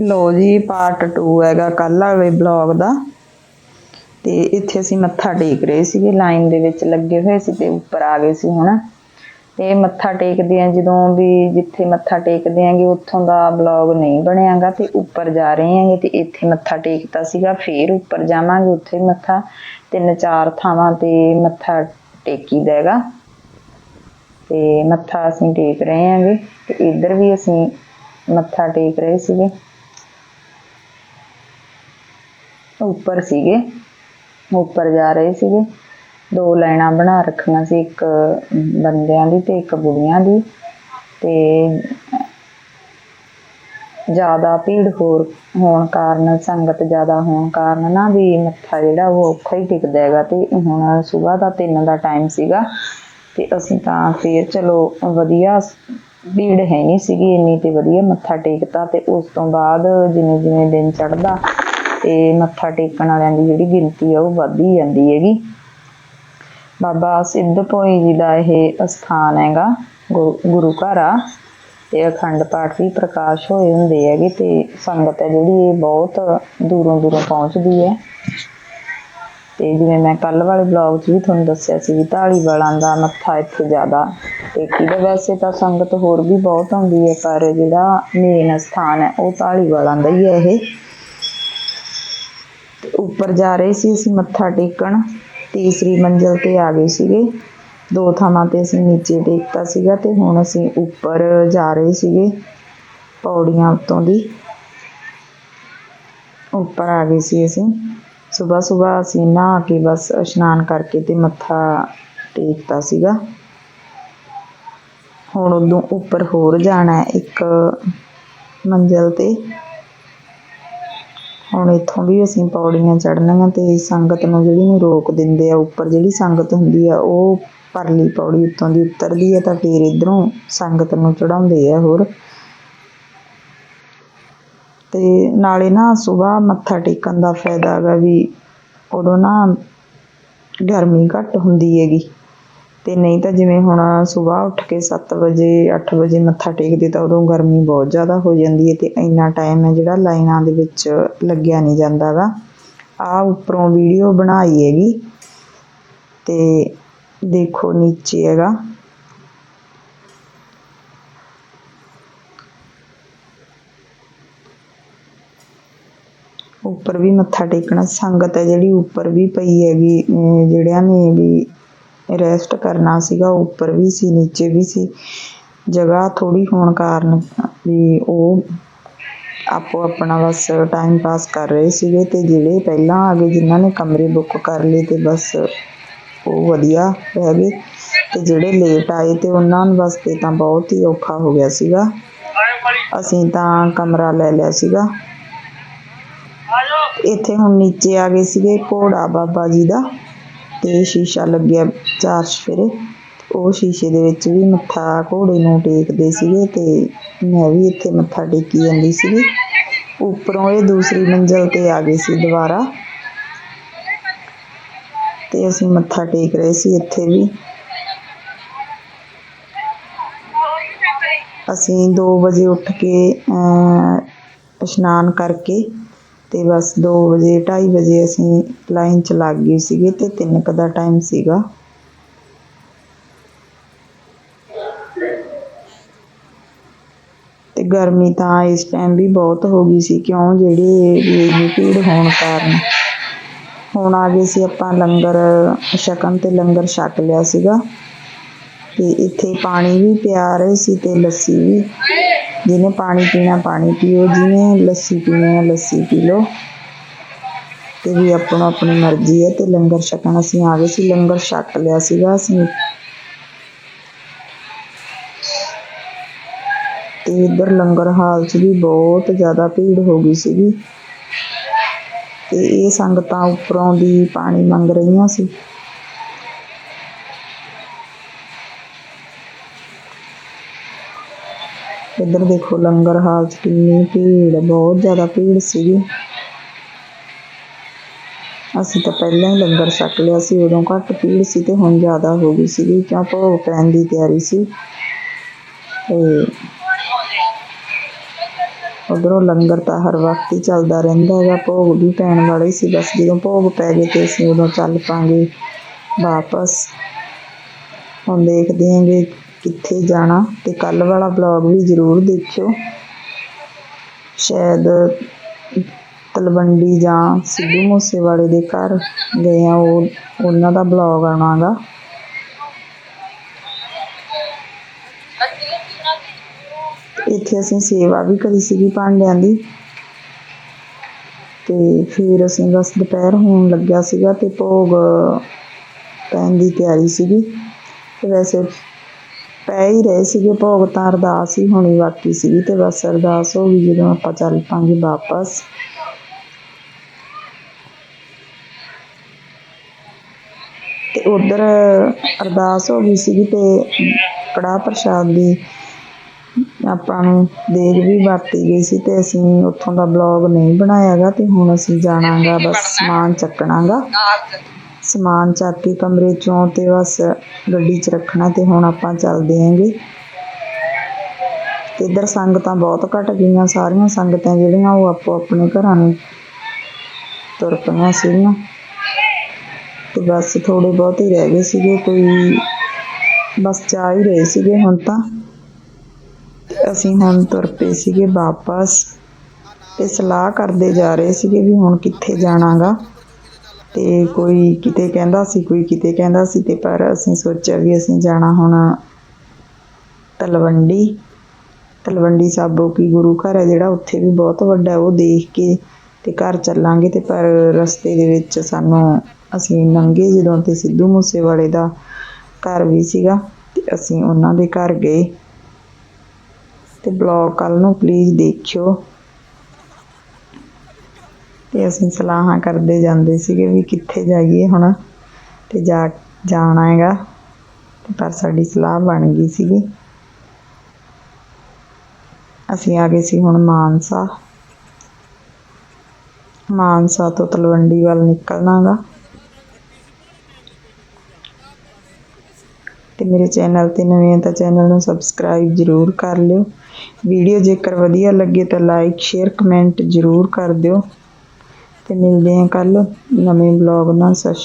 ਲੋ ਜੀ ਪਾਰਟ 2 ਹੈਗਾ ਕੱਲ ਵਾਲੇ ਬਲੌਗ ਦਾ। ਤੇ ਇੱਥੇ ਅਸੀਂ ਮੱਥਾ ਟੇਕ ਰਹੇ ਸੀਗੇ ਲਾਈਨ ਦੇ ਵਿੱਚ ਲੱਗੇ ਹੋਏ ਸੀ ਤੇ ਉੱਪਰ ਆ ਗਏ ਸੀ ਹੁਣ। ਤੇ ਮੱਥਾ ਟੇਕਦੇ ਆ ਜਦੋਂ ਵੀ ਜਿੱਥੇ ਮੱਥਾ ਟੇਕਦੇ ਆਂਗੇ ਉੱਥੋਂ ਦਾ ਬਲੌਗ ਨਹੀਂ ਬਣਿਆਗਾ ਤੇ ਉੱਪਰ ਜਾ ਰਹੇ ਆਂਗੇ ਤੇ ਇੱਥੇ ਮੱਥਾ ਟੇਕਤਾ ਸੀਗਾ, ਫੇਰ ਉੱਪਰ ਜਾਵਾਂਗੇ ਉੱਥੇ ਮੱਥਾ। ਤਿੰਨ ਚਾਰ ਥਾਵਾਂ ਤੇ ਮੱਥਾ ਟੇਕੀਦਾ ਹੈਗਾ। ਤੇ ਮੱਥਾ ਅਸੀਂ ਟੇਕ ਰਹੇ ਆਂਗੇ ਤੇ ਇੱਧਰ ਵੀ ਅਸੀਂ ਮੱਥਾ ਟੇਕ ਰਹੇ ਸੀਗੇ। ਉੱਪਰ ਸੀਗੇ। ਉੱਪਰ ਜਾ ਰਹੇ ਸੀਗੇ। ਦੋ ਲਾਈਨਾਂ ਬਣਾ ਰੱਖੀਆਂ ਸੀ, ਇੱਕ ਬੰਦਿਆਂ ਦੀ ਤੇ ਇੱਕ ਬੁੜੀਆਂ ਦੀ। ਤੇ ਜ਼ਿਆਦਾ ਭੀੜ ਹੋਰ ਹੋਣ ਕਾਰਨ, ਸੰਗਤ ਜ਼ਿਆਦਾ ਹੋਣ ਕਾਰਨ ਨਾ ਵੀ ਮੱਥਾ ਜਿਹੜਾ ਉਹ ਔਖਾ ਹੀ ਟਿਕਦਾ ਹੈਗਾ ਤੇ ਹੁਣ ਸਵੇਰ ਦਾ 3 ਦਾ ਟਾਈਮ ਸੀਗਾ ਤੇ ਅਸੀਂ ਤਾਂ ਫੇਰ ਚਲੋ ਵਧੀਆ ਭੀੜ ਹੈ ਨਹੀਂ ਸੀਗੀ, ਇੰਨੀ ਤੇ ਵਧੀਆ ਮੱਥਾ ਟੇਕਤਾ ਤੇ ਉਸ ਤੋਂ ਬਾਅਦ ਜਿਵੇਂ ਜਿਵੇਂ ਦਿਨ ਚੜ੍ਹਦਾ ਤੇ ਮੱਥਾ ਟੇਕਣ ਵਾਲਿਆਂ ਦੀ ਜਿਹੜੀ ਗਿਣਤੀ ਆ ਉਹ ਵੱਧਦੀ ਜਾਂਦੀ ਹੈਗੀ। ਬਾਬਾ ਸਿੱਧ ਭੋਈ ਜੀ ਦਾ ਇਹ ਅਸਥਾਨ ਹੈਗਾ ਗੁਰੂ ਗੁਰੂ ਘਰ ਆ। ਤੇ ਅਖੰਡ ਪਾਠ ਵੀ ਪ੍ਰਕਾਸ਼ ਹੋਏ ਹੁੰਦੇ ਹੈਗੇ ਤੇ ਸੰਗਤ ਹੈ ਜਿਹੜੀ ਇਹ ਬਹੁਤ ਦੂਰੋਂ ਦੂਰੋਂ ਪਹੁੰਚਦੀ ਹੈ। ਤੇ ਜਿਵੇਂ ਮੈਂ ਕੱਲ ਵਾਲੇ ਬਲੌਗ 'ਚ ਵੀ ਤੁਹਾਨੂੰ ਦੱਸਿਆ ਸੀ ਵੀ ਢਾਲੀਵਾਲਾਂ ਦਾ ਮੱਥਾ ਇੱਥੇ ਜ਼ਿਆਦਾ ਟੇਕੀਦਾ ਵੈਸੇ ਤਾਂ ਸੰਗਤ ਹੋਰ ਵੀ ਬਹੁਤ ਆਉਂਦੀ ਹੈ, ਪਰ ਜਿਹੜਾ ਮੇਨ ਸਥਾਨ ਹੈ ਉਹ ਢਾਲੀਵਾਲਾਂ ਦਾ ਹੀ ਹੈ ਇਹ। ਉੱਪਰ ਜਾ ਰਹੇ ਸੀ, ਅਸੀਂ ਮੱਥਾ ਟੇਕਣ। ਤੀਸਰੀ ਮੰਜ਼ਿਲ ਤੇ ਆ ਗਏ ਸੀਗੇ। ਦੋ ਥਾਵਾਂ ਤੇ ਅਸੀਂ ਨੀਚੇ ਟੇਕਤਾ ਸੀਗਾ ਤੇ ਹੁਣ ਅਸੀਂ ਉੱਪਰ ਜਾ ਰਹੇ ਸੀਗੇ ਪੌੜੀਆਂ ਉੱਤੋਂ ਦੀ। ਉੱਪਰ ਆ ਗਏ ਸੀ ਅਸੀਂ। ਸਵੇਰ ਸਵੇਰ ਅਸੀਂ ਨਹਾ ਕੇ ਬਸ ਇਸ਼ਨਾਨ ਕਰਕੇ ਤੇ ਮੱਥਾ ਟੇਕਤਾ ਸੀਗਾ। ਹੁਣ ਉਦੋਂ ਉੱਪਰ ਹੋਰ ਜਾਣਾ ਹੈ, ਇੱਕ ਮੰਜ਼ਿਲ ਤੇ। ਹੁਣ ਇੱਥੋਂ ਵੀ ਅਸੀਂ ਪੌੜੀਆਂ ਚੜ੍ਹਨੀਆਂ ਤੇ ਸੰਗਤ ਨੂੰ ਜਿਹੜੀ ਨੂੰ ਰੋਕ ਦਿੰਦੇ ਆ, ਉੱਪਰ ਜਿਹੜੀ ਸੰਗਤ ਹੁੰਦੀ ਆ, ਉਹ ਪਰਲੀ ਪੌੜੀ ਉੱਤੋਂ ਦੀ ਉਤਰਦੀ ਹੈ ਤਾਂ ਫਿਰ ਇੱਧਰੋਂ ਸੰਗਤ ਨੂੰ ਚੜਾਉਂਦੇ ਆ ਹੋਰ। ਤੇ ਨਾਲੇ ਨਾ ਸਵੇਰ ਮੱਥਾ ਟੇਕਣ ਦਾ ਫਾਇਦਾ ਹੈਗਾ ਵੀ ਉਦੋਂ ਨਾ ਗਰਮੀ ਘੱਟ ਹੁੰਦੀ ਹੈਗੀ। ਅਤੇ ਨਹੀਂ ਤਾਂ ਜਿਵੇਂ ਹੁਣ ਸੁਬਾਹ ਉੱਠ ਕੇ ਸੱਤ ਵਜੇ, ਅੱਠ ਵਜੇ ਮੱਥਾ ਟੇਕਦੇ ਤਾਂ ਉਦੋਂ ਗਰਮੀ ਬਹੁਤ ਜ਼ਿਆਦਾ ਹੋ ਜਾਂਦੀ ਹੈ ਅਤੇ ਇੰਨਾ ਟਾਈਮ ਹੈ ਜਿਹੜਾ ਲਾਈਨਾਂ ਦੇ ਵਿੱਚ ਲੱਗਿਆ ਨਹੀਂ ਜਾਂਦਾ ਗਾ ਆਹ ਉੱਪਰੋਂ ਵੀਡੀਓ ਬਣਾਈ ਹੈਗੀ ਅਤੇ ਦੇਖੋ ਨੀਚੇ ਹੈਗਾ। ਉੱਪਰ ਵੀ ਮੱਥਾ ਟੇਕਣਾ, ਸੰਗਤ ਹੈ ਜਿਹੜੀ ਉੱਪਰ ਵੀ ਪਈ ਹੈਗੀ ਜਿਹੜਿਆਂ ਨੇ ਵੀ ਰੈਸਟ ਕਰਨਾ ਸੀਗਾ, ਉੱਪਰ ਵੀ ਸੀ, ਨੀਚੇ ਵੀ ਸੀ। ਜਗ੍ਹਾ ਥੋੜ੍ਹੀ ਹੋਣ ਕਾਰਨ ਵੀ ਉਹ ਆਪੋ ਆਪਣਾ ਬਸ ਟਾਈਮ ਪਾਸ ਕਰ ਰਹੇ ਸੀਗੇ ਅਤੇ ਜਿਹੜੇ ਪਹਿਲਾਂ ਆ ਗਏ, ਜਿਨ੍ਹਾਂ ਨੇ ਕਮਰੇ ਬੁੱਕ ਕਰ ਲਏ ਅਤੇ ਬਸ ਉਹ ਵਧੀਆ ਰਹਿ ਗਏ। ਅਤੇ ਜਿਹੜੇ ਲੇਟ ਆਏ ਅਤੇ ਉਹਨਾਂ ਨੂੰ ਵਾਸਤੇ ਤਾਂ ਬਹੁਤ ਹੀ ਔਖਾ ਹੋ ਗਿਆ ਸੀਗਾ। ਅਸੀਂ ਤਾਂ ਕਮਰਾ ਲੈ ਲਿਆ ਸੀਗਾ। ਇੱਥੇ ਹੁਣ ਨੀਚੇ ਆ ਗਏ ਸੀਗੇ ਘੋੜਾ ਬਾਬਾ ਜੀ ਦਾ। ਤੇ ਸ਼ੀਸ਼ਾ ਲੱਗਿਆ ਚਾਰ ਚਫੇਰੇ ਉਹ ਸ਼ੀਸ਼ੇ ਦੇ ਵਿੱਚ ਵੀ ਮੱਥਾ ਘੋੜੇ ਨੂੰ ਟੇਕਦੇ ਸੀਗੇ ਤੇ ਮੈਂ ਵੀ ਇੱਥੇ ਮੱਥਾ ਟੇਕੀ ਜਾਂਦੀ ਸੀਗੀ। ਉੱਪਰੋਂ ਇਹ ਦੂਸਰੀ ਮੰਜ਼ਿਲ ਤੇ ਆ ਗਏ ਸੀ ਦੁਬਾਰਾ। ਤੇ ਅਸੀਂ ਮੱਥਾ ਟੇਕ ਰਹੇ ਸੀ ਇੱਥੇ ਵੀ। ਅਸੀਂ 2 ਵਜੇ ਉੱਠ ਕੇ ਅਮ, ਇਸ਼ਨਾਨ ਕਰਕੇ ਅਤੇ ਬਸ ਦੋ ਵਜੇ, ਢਾਈ ਵਜੇ ਅਸੀਂ ਲਾਈਨ 'ਚ ਲੱਗ ਗਏ ਸੀਗੇ ਅਤੇ ਤਿੰਨ ਕੁ ਦਾ ਟਾਈਮ ਸੀਗਾ। ਅਤੇ ਗਰਮੀ ਤਾਂ ਇਸ ਟਾਈਮ ਵੀ ਬਹੁਤ ਹੋ ਗਈ ਸੀ, ਕਿਉਂ ਜਿਹੜੇ ਇੰਨੀ ਭੀੜ ਹੋਣ ਕਾਰਨ। ਹੁਣ ਆ ਗਏ ਸੀ ਆਪਾਂ ਲੰਗਰ, ਛਕਣ ਤੇ ਲੰਗਰ ਛਕ ਲਿਆ ਸੀਗਾ। ਅਤੇ ਇੱਥੇ ਪਾਣੀ ਵੀ ਪਿਆ ਰਹੇ ਸੀ ਅਤੇ ਲੱਸੀ ਵੀ। ਜਿਹਨੇ ਪਾਣੀ ਪੀਣਾ, ਪਾਣੀ ਪੀਓ, ਜਿਹਨੇ ਲੱਸੀ ਪੀਣੀ ਹੈ ਲੱਸੀ ਪੀ ਲਓ। ਤੇ ਵੀ ਆਪਣਾ, ਆਪਣੀ ਮਰਜ਼ੀ ਹੈ ਤੇ ਲੰਗਰ ਛਕਣ ਅਸੀਂ ਆ ਗਏ ਸੀ, ਲੰਗਰ ਛਕ ਲਿਆ ਸੀਗਾ ਅਸੀਂ। ਤੇ ਇੱਧਰ ਲੰਗਰ ਹਾਲ 'ਚ ਵੀ ਬਹੁਤ ਜ਼ਿਆਦਾ ਭੀੜ ਹੋ ਗਈ ਸੀਗੀ। ਤੇ ਇਹ ਸੰਗਤਾਂ ਉੱਪਰੋਂ ਦੀ ਪਾਣੀ ਮੰਗ ਰਹੀਆਂ ਸੀ। ਇੱਧਰ ਦੇਖੋ ਲੰਗਰ ਹਾਲ 'ਚ ਕਿੰਨੀ ਭੀੜ, ਬਹੁਤ ਜ਼ਿਆਦਾ ਭੀੜ ਸੀਗੀ। ਅਸੀਂ ਤਾਂ ਪਹਿਲਾਂ ਹੀ ਲੰਗਰ ਛਕ ਲਿਆ ਸੀ, ਉਦੋਂ ਘੱਟ ਭੀੜ ਸੀ ਤੇ ਹੁਣ ਜ਼ਿਆਦਾ ਹੋ ਗਈ ਸੀਗੀ ਕਿਉਂ ਭੋਗ ਪੈਣ ਦੀ ਤਿਆਰੀ ਸੀ। ਤੇ ਉਧਰੋਂ ਲੰਗਰ ਤਾਂ ਹਰ ਵਕਤ ਹੀ ਚੱਲਦਾ ਰਹਿੰਦਾ ਹੈਗਾ, ਭੋਗ ਵੀ ਪੈਣ ਵਾਲਾ ਹੀ ਸੀ, ਬਸ ਜਦੋਂ ਭੋਗ ਪੈ ਗਏ ਤੇ ਅਸੀਂ ਉਦੋਂ ਚੱਲ ਪਾਂਗੇ ਵਾਪਸ। ਹੁਣ ਦੇਖਦੇ ਆਂਗੇ ਕਿੱਥੇ ਜਾਣਾ ਤੇ ਕੱਲ੍ਹ ਵਾਲਾ ਬਲੌਗ ਵੀ ਜ਼ਰੂਰ ਦੇਖਿਓ। ਸ਼ਾਇਦ ਤਲਵੰਡੀ ਜਾਂ ਸਿੱਧੂ ਮੂਸੇਵਾਲੇ ਦੇ ਘਰ ਗਏ ਆ, ਉਹ ਉਹਨਾਂ ਦਾ ਬਲੌਗ ਆਉਣਾਗਾ। ਇੱਥੇ ਅਸੀਂ ਸੇਵਾ ਵੀ ਕਰੀ ਸੀਗੀ ਭਾਂਡਿਆਂ ਦੀ ਤੇ ਫਿਰ ਅਸੀਂ ਬਸ ਦੁਪਹਿਰ ਹੋਣ ਲੱਗਿਆ ਸੀਗਾ ਤੇ ਭੋਗ ਪੈਣ ਦੀ ਤਿਆਰੀ ਸੀਗੀ। ਤੇ ਵੈਸੇ ਪੈ ਹੀ ਰਹੇ ਸੀਗੇ, ਭੋਗ ਤਾਂ ਅਰਦਾਸ ਹੀ ਹੋਣੀ ਬਾਕੀ ਸੀਗੀ ਤੇ ਬਸ ਅਰਦਾਸ ਹੋ ਗਈ ਜਦੋਂ ਆਪਾਂ ਚੱਲ ਪਾਂਗੇ ਵਾਪਸ। ਤੇ ਉਧਰ ਅਰਦਾਸ ਹੋ ਗਈ ਸੀਗੀ ਤੇ ਕੜਾਹ ਪ੍ਰਸ਼ਾਦ ਦੀ ਆਪਾਂ ਨੂੰ ਦੇਗ ਵੀ ਵਰਤੀ ਗਈ ਸੀ ਤੇ ਅਸੀਂ ਉੱਥੋਂ ਦਾ ਬਲੌਗ ਨਹੀਂ ਬਣਾਇਆਗਾ ਤੇ ਹੁਣ ਅਸੀਂ ਜਾਣਾਗਾ, ਬਸ ਸਮਾਨ ਚੱਕਣਾਗਾ। ਸਮਾਨ ਚੱਕ ਕੇ ਕਮਰੇ ਚੋਂ ਤੇ ਬਸ ਗੱਡੀ 'ਚ ਰੱਖਣਾ ਤੇ ਹੁਣ ਆਪਾਂ ਚੱਲਦੇ ਹੈਗੇ ਤੇ ਇੱਧਰ ਸੰਗਤਾਂ ਬਹੁਤ ਘਟ ਗਈਆਂ, ਸਾਰੀਆਂ ਸੰਗਤਾਂ ਜਿਹੜੀਆਂ ਉਹ ਆਪੋ ਆਪਣੇ ਘਰਾਂ ਨੂੰ ਤੁਰ ਪਈਆਂ ਸੀਗੀਆਂ। ਤੇ ਬਸ ਥੋੜੇ ਬਹੁਤ ਹੀ ਰਹਿ ਗਏ ਸੀਗੇ, ਕੋਈ ਬਸ ਜਾ ਹੀ ਰਹੇ ਸੀਗੇ ਹੁਣ ਤਾਂ। ਅਸੀਂ ਹੁਣ ਤੁਰ ਪਏ ਸੀਗੇ ਵਾਪਸ ਤੇ ਸਲਾਹ ਕਰਦੇ ਜਾ ਰਹੇ ਸੀਗੇ ਵੀ ਹੁਣ ਕਿੱਥੇ ਜਾਣਾਗਾ। ਤੇ ਕੋਈ ਕਿਤੇ ਕਹਿੰਦਾ ਸੀ, ਕੋਈ ਕਿਤੇ ਕਹਿੰਦਾ ਸੀ ਅਤੇ ਪਰ ਅਸੀਂ ਸੋਚਿਆ ਵੀ ਅਸੀਂ ਜਾਣਾ ਹੁਣ ਤਲਵੰਡੀ। ਤਲਵੰਡੀ ਸਾਬੋ ਕੀ ਗੁਰੂ ਘਰ ਹੈ ਜਿਹੜਾ ਉੱਥੇ ਵੀ ਬਹੁਤ ਵੱਡਾ ਉਹ ਦੇਖ ਕੇ ਅਤੇ ਘਰ ਚੱਲਾਂਗੇ ਅਤੇ ਪਰ ਰਸਤੇ ਦੇ ਵਿੱਚ ਸਾਨੂੰ ਅਸੀਂ ਲੰਘੇ ਜਦੋਂ ਤੇ ਸਿੱਧੂ ਮੂਸੇਵਾਲੇ ਦਾ ਘਰ ਵੀ ਸੀਗਾ ਅਤੇ ਅਸੀਂ ਉਹਨਾਂ ਦੇ ਘਰ ਗਏ। ਅਤੇ ਬਲੌਗ ਕੱਲ੍ਹ ਨੂੰ ਪਲੀਜ਼ ਦੇਖਿਓ। ਤੇ ਅਸੀਂ ਸਲਾਹਾਂ ਕਰਦੇ ਜਾਂਦੇ ਸੀਗੇ ਵੀ ਕਿੱਥੇ ਜਾਈਏ ਹੁਣ ਤੇ ਜਾ, ਜਾਣਾ ਹੈਗਾ। ਤੇ ਪਰ ਸਾਡੀ ਸਲਾਹ ਬਣ ਗਈ ਸੀਗੀ। ਅਸੀਂ ਆ ਗਏ ਸੀ ਹੁਣ ਮਾਨਸਾ। ਮਾਨਸਾ ਤੋਂ ਤਲਵੰਡੀ ਵੱਲ ਨਿਕਲਣਾਗਾ। ਤੇ ਮੇਰੇ ਚੈਨਲ ਤੇ ਨਵੇਂ ਆ ਤਾਂ ਚੈਨਲ ਨੂੰ ਸਬਸਕ੍ਰਾਈਬ ਜ਼ਰੂਰ ਕਰ ਲਿਓ। ਵੀਡੀਓ ਜੇਕਰ ਵਧੀਆ ਲੱਗੇ ਤਾਂ ਲਾਈਕ, ਸ਼ੇਅਰ, ਕਮੈਂਟ ਜ਼ਰੂਰ ਕਰ ਦਿਓ। ਤੇ ਮਿਲਦੇ ਹਾਂ ਕੱਲ ਨਵੇਂ ਬਲੌਗ ਨਾਲ। ਸਤਿ ਸ਼੍ਰੀ